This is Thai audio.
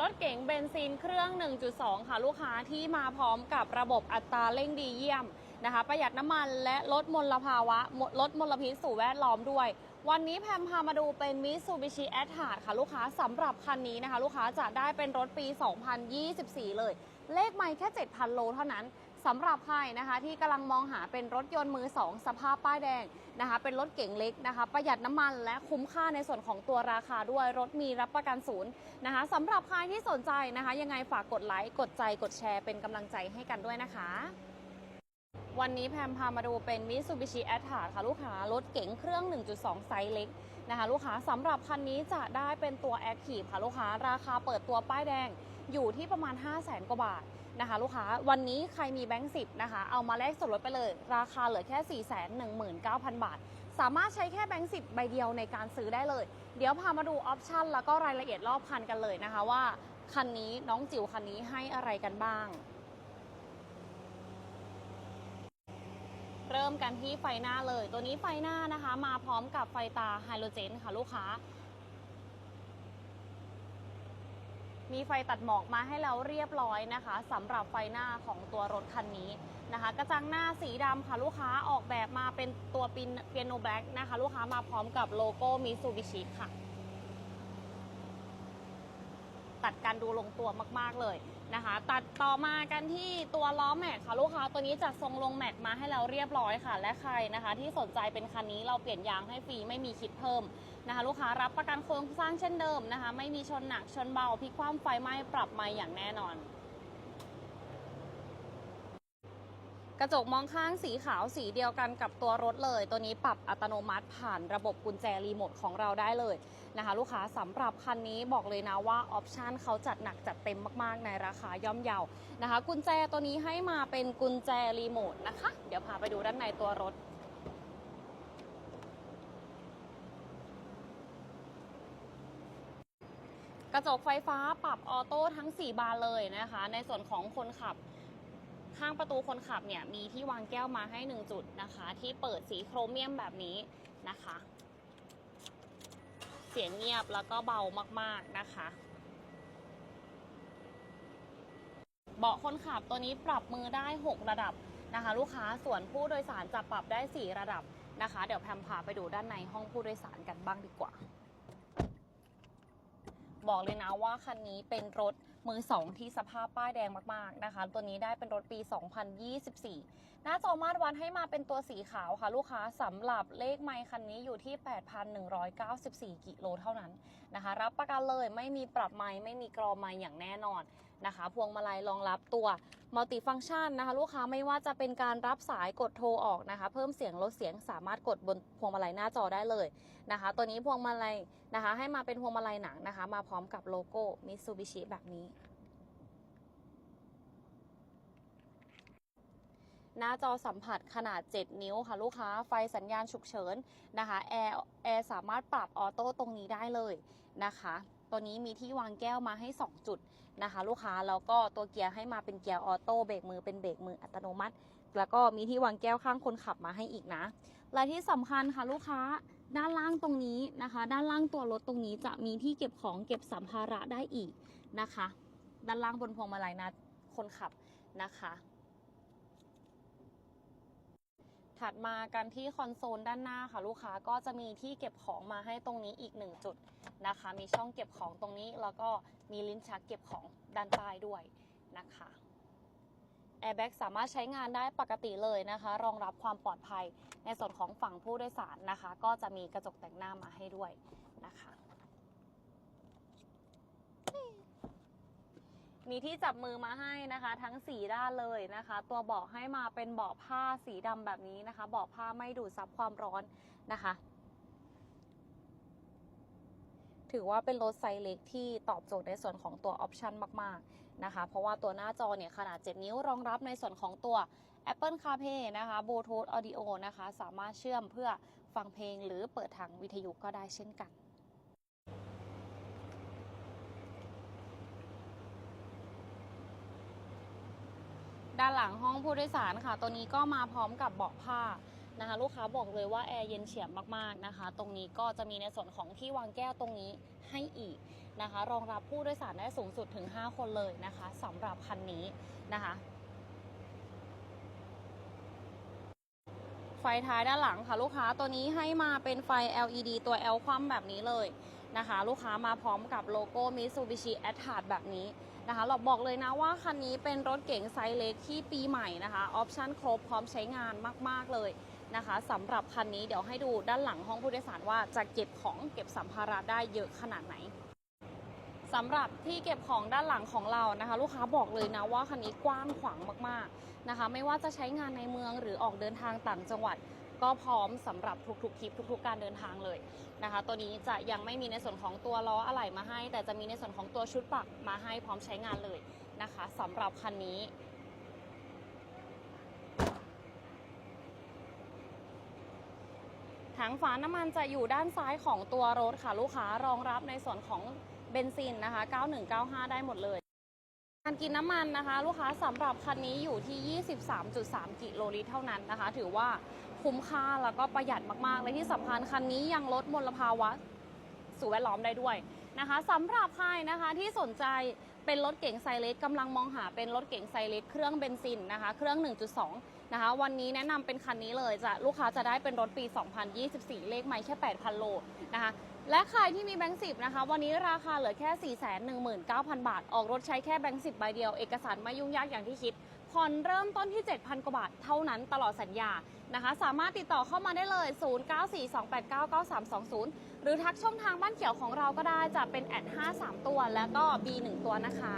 รถเก๋งเบนซินเครื่อง 1.2 ค่ะลูกค้าที่มาพร้อมกับระบบอัตราเร่งดีเยี่ยมนะคะ ประหยัดน้ำมันและลดมลภาวะลดมลพิษสู่แวดล้อมด้วย วันนี้แพมพามาดูเป็น Mitsubishi a t t a r ค่ะลูกค้าสำหรับคันนี้นะคะ ลูกค้าจะได้เป็นรถปี 2024 เลย เลขไม่แค่ 7,000 โลเท่านั้น สำหรับใครนะคะที่กำลังมองหาเป็นรถยนต์มือ 2 สภาพป้ายแดงนะคะ เป็นรถเก๋งเล็กนะคะ ประหยัดน้ำมันและคุ้มค่าในส่วนของตัวราคาด้วยรถมีรับประกันศูนย์นะคะสำหรับใครที่สนใจนะคะ ยังไงฝากกดไลค์กดใจกดแชร์เป็นกำลังใจให้กันด้วยนะคะ วันนี้แพมพามาดูเป็น Mitsubishi a t t a ค่ะลูกค้ารถเก๋งเครื่อง 1.2 ไซส์เล็กนะคะลูกค้าสำหรับคันนี้จะได้เป็นตัว Active ค่ะลูกค้าราคาเปิดตัวป้ายแดงอยู่ที่ประมาณ 5 0 0แสนกว่าบาทนะคะลูกค้าวันนี้ใครมีแบงค์สิบนะคะเอามาแลกส่วนลดไปเลย ราคาเหลือแค่ 4 1 9 0 0 0 บาท สามารถใช้แค่แบงค์สิบใบเดียวในการซื้อได้เลย เดี๋ยวพามาดูออปชันแล้วก็รายละเอียดรอบคันกันเลยนะคะว่าคันนี้น้องจิ๋วคันนี้ให้อะไรกันบ้าง เริ่มกันที่ไฟหน้าเลย ตัวนี้ไฟหน้านะคะ มาพร้อมกับไฟตาไฮโลเจนค่ะลูกค้า มีไฟตัดหมอกมาให้เราเรียบร้อยนะคะสำหรับไฟหน้าของตัวรถคันนี้นะคะ กระจังหน้าสีดำค่ะลูกค้าออกแบบมาเป็นตัวปินเปียโนแบล็กนะคะ ลูกค้ามาพร้อมกับโลโก้มิซูบิชิค่ะ ตัดกันดูลงตัวมาก ๆ เลย นะคะ ตัดต่อมากันที่ตัวล้อแม็กค่ะลูกค้าตัวนี้จัดทรงลงแม็กมาให้เราเรียบร้อยค่ะ และใครนะคะ ที่สนใจเป็นคันนี้เราเปลี่ยนยางให้ฟรีไม่มีคิดเพิ่มนะคะ ลูกค้ารับประกันโครงสร้างเช่นเดิมนะคะ ไม่มีชนหนักชนเบาพลิกคว่ำไฟไหม้ปรับใหม่อย่างแน่นอน กระจกมองข้างสีขาวสีเดียวกันกับตัวรถเลย ตัวนี้ปรับอัตโนมัติผ่านระบบกุญแจรีโมทของเราได้เลยนะคะ ลูกค้าสำหรับคันนี้บอกเลยนะว่าออปชันเขาจัดหนักจัดเต็มมากๆ ในราคาย่อมเยานะคะ กุญแจตัวนี้ให้มาเป็นกุญแจรีโมทนะคะ เดี๋ยวพาไปดูด้านในตัวรถกระจกไฟฟ้าปรับออโต้ทั้ง 4 บานเลยนะคะ ในส่วนของคนขับ ข้างประตูคนขับเนี่ยมีที่วางแก้วมาให้ 1 จุดนะคะ ที่เปิดสีโครเมียมแบบนี้นะคะ เสียงเงียบแล้วก็เบามากๆนะคะ เบาะคนขับตัวนี้ปรับมือได้ 6 ระดับนะคะ ลูกค้าส่วนผู้โดยสารจะปรับได้ 4 ระดับนะคะ เดี๋ยวแพมพาไปดูด้านในห้องผู้โดยสารกันบ้างดีกว่า บอกเลยนะว่าคันนี้เป็นรถ มือสองที่สภาพป้ายแดงมากๆนะคะ ตัวนี้ได้เป็นรถปี 2024 หน้าจอมาตรวัดให้มาเป็นตัวสีขาวค่ะลูกค้าสำหรับเลขไมค์คันนี้อยู่ที่ 8,194 กิโลเท่านั้นนะคะ รับประกันเลยไม่มีปรับไมค์ไม่มีกรอไมค์อย่างแน่นอน นะคะ พวงมาลัยรองรับตัวมัลติฟัง c t ชันนะคะ ลูกค้าไม่ว่าจะเป็นการรับสายกดโทรออกนะคะ เพิ่มเสียงลดเสียงสามารถกดบนพวงมาลัยหน้าจอได้เลยนะคะ ตัวนี้พวงมาลัยนะคะ ให้มาเป็นพวงมาลัยหนังนะคะ มาพร้อมกับโลโก้ Mitsubishi แบบนี้หน้าจอสัมผัสขนาด 7 นิ้วค่ะ ลูกค้าไฟสัญญาณฉุกเฉินนะคะแอร์แอร์สามารถปรับออโต้ตรงนี้ได้เลยนะคะ ตัวนี้มีที่วางแก้วมาให้ 2 จุด นะคะ ลูกค้าแล้วก็ตัวเกียร์ให้มาเป็นเกียร์ออโต้เบรกมือเป็นเบรกมืออัตโนมัติ แล้วก็มีที่วางแก้วข้างคนขับมาให้อีกนะและที่สำคัญค่ะลูกค้าด้านล่างตรงนี้นะคะ ด้านล่างตัวรถตรงนี้จะมีที่เก็บของเก็บสัมภาระได้อีกนะคะ ด้านล่างบนพวงมาลัยนะคนขับนะคะ ถัดมากันที่คอนโซลด้านหน้าค่ะลูกค้าก็จะมีที่เก็บของมาให้ตรงนี้อีกหนึ่งจุดนะคะ มีช่องเก็บของตรงนี้แล้วก็มีลิ้นชักเก็บของด้านใต้ด้วยนะคะแอร์แบ็กสามารถใช้งานได้ปกติเลยนะคะ รองรับความปลอดภัยในส่วนของฝั่งผู้โดยสารนะคะ ก็จะมีกระจกแต่งหน้ามาให้ด้วยนะคะ มีที่จับมือมาให้นะคะ ทั้ง 4 ด้านเลยนะคะ ตัวเบาะให้มาเป็นเบาะผ้าสีดำแบบนี้นะคะเบาะผ้าไม่ดูดซับความร้อนนะคะ ถือว่าเป็นรถไซส์เล็กที่ตอบโจทย์ในส่วนของตัวออปชันมากๆนะคะ เพราะว่าตัวหน้าจอเนี่ยขนาด 7 นิ้วรองรับในส่วนของตัว Apple CarPlay นะคะ Bluetooth Audio นะคะ สามารถเชื่อมเพื่อฟังเพลงหรือเปิดทางวิทยุก็ได้เช่นกัน ด้านหลังห้องผู้โดยสารค่ะ ตัวนี้ก็มาพร้อมกับเบาะผ้านะคะ ลูกค้าบอกเลยว่าแอร์เย็นเฉียบมากๆนะคะ ตรงนี้ก็จะมีในส่วนของที่วางแก้วตรงนี้ให้อีกนะคะ รองรับผู้โดยสารได้สูงสุดถึง 5 คนเลยนะคะสำหรับคันนี้นะคะไฟท้ายด้านหลังค่ะลูกค้าตัวนี้ให้มาเป็นไฟ LED ตัว L คว่ำแบบนี้เลย นะคะ ลูกค้ามาพร้อมกับโลโก้ Mitsubishi a t t a c แบบนี้นะคะ เราบอกเลยนะว่าคันนี้เป็นรถเก๋งไซส์เล็กที่ปีใหม่นะคะ ออปชั่นครบพร้อมใช้งานมาก ๆ เลยนะคะสำหรับคันนี้เดี๋ยวให้ดูด้านหลังห้องผู้โดยสารว่าจะเก็บของเก็บสัมภาระได้เยอะขนาดไหนสำหรับที่เก็บของด้านหลังของเรานะคะ ลูกค้าบอกเลยนะว่าคันนี้กว้างขวางมากๆนะคะ ไม่ว่าจะใช้งานในเมืองหรือออกเดินทางต่างจังหวัด ก็พร้อมสำหรับทุกๆทริปทุก ๆ การเดินทางเลยนะคะ ตัวนี้จะยังไม่มีในส่วนของตัวล้ออะไหล่มาให้ แต่จะมีในส่วนของตัวชุดปักมาให้พร้อมใช้งานเลยนะคะสำหรับคันนี้ถังฝาน้ำมันจะอยู่ด้านซ้ายของตัวรถค่ะลูกค้ารองรับในส่วนของเบนซินนะคะ 9195 ได้หมดเลยการกินน้ำมันนะคะ ลูกค้าสำหรับคันนี้อยู่ที่ 23.3 กิโลลิตรเท่านั้นนะคะ ถือว่าคุ้มค่าแล้วก็ประหยัดมากๆและที่สำคัญคันนี้ยังลดมลภาวะสู่แวดล้อมได้ด้วยนะคะสำหรับใครนะคะที่สนใจเป็นรถเก๋งไซเลสกำลังมองหาเป็นรถเก๋งไซเลสเครื่องเบนซินนะคะ เครื่อง 1.2 นะคะ วันนี้แนะนำเป็นคันนี้เลยจะลูกค้าจะได้เป็นรถปี 2024 เลขไม่แค่ 8,000 โลนะคะและใครที่มีแบงค์สิบนะคะ วันนี้ราคาเหลือแค่ 419,000 บาท ออกรถใช้แค่แบงค์สิบใบเดียว เอกสารไม่ยุ่งยากอย่างที่คิด ผ่อนเริ่มต้นที่ 7,000 กว่าบาท เท่านั้นตลอดสัญญานะคะ สามารถติดต่อเข้ามาได้เลย 0942899320 หรือทักช่องทางบ้านเขียวของเราก็ได้จะเป็นแอด53 ตัว แล้วก็ B1 ตัวนะคะ